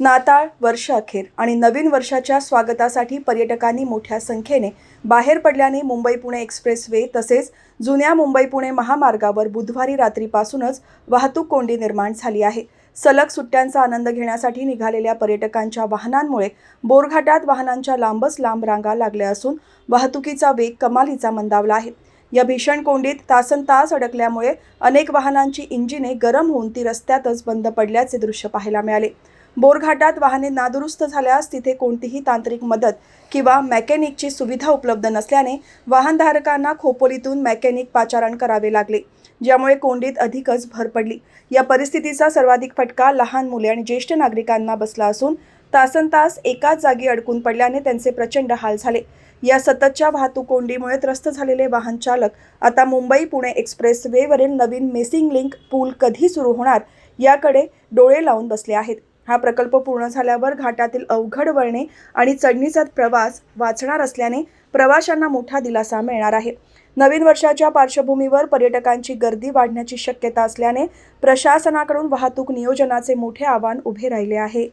नाताळ वर्ष अखेर आणि नवीन वर्षाच्या स्वागतासाठी पर्यटकांनी मोठ्या संख्येने बाहेर पडल्याने मुंबई पुणे एक्सप्रेस वे तसेच जुन्या मुंबई पुणे महामार्गावर बुधवारी रात्रीपासूनच वाहतूक कोंडी निर्माण झाली आहे. सलग सुट्ट्यांचा आनंद घेण्यासाठी निघालेल्या पर्यटकांच्या वाहनांमुळे बोरघाटात वाहनांच्या लांबच लांब रांगा लागल्या असून वाहतुकीचा वेग कमालीचा मंदावला आहे. या भीषण कोंडीत तासन तास अडकल्यामुळे अनेक वाहनांची इंजिने गरम होऊन ती रस्त्यातच बंद पडल्याचे दृश्य पाहायला मिळाले. बोरघाटात वाहने नादुरुस्त झाल्यास तिथे कोणतीही तांत्रिक मदत किंवा मेकॅनिकची सुविधा उपलब्ध नसल्याने वाहनधारकांना खोपोलीतून मेकॅनिक पाचारण करावे लागले ज्यामुळे कोंडीत अधिकच भर पडली. या परिस्थितीचा सर्वाधिक फटका लहान मुले आणि ज्येष्ठ नागरिकांना बसला असून तासन तास एकाच जागी अडकून पडल्याने त्यांचे प्रचंड हाल झाले. या सततच्या वाहतूक कोंडीमुळे त्रस्त झालेले वाहन चालक आता मुंबई पुणे एक्सप्रेस वेवरील नवीन मिसिंग लिंक पूल कधी सुरू होणार याकडे डोळे लावून बसले आहेत. हा प्रकल्प पूर्ण झाल्यावर घाटातील अवघड वळणे आणि चढणीचा प्रवास वाचणार असल्याने प्रवाशांना मोठा दिलासा मिळणार आहे. नवीन वर्षाच्या पार्श्वभूमीवर पर्यटकांची गर्दी वाढण्याची शक्यता असल्याने प्रशासनाकडून वाहतूक नियोजनाचे मोठे आव्हान उभे राहिले आहे.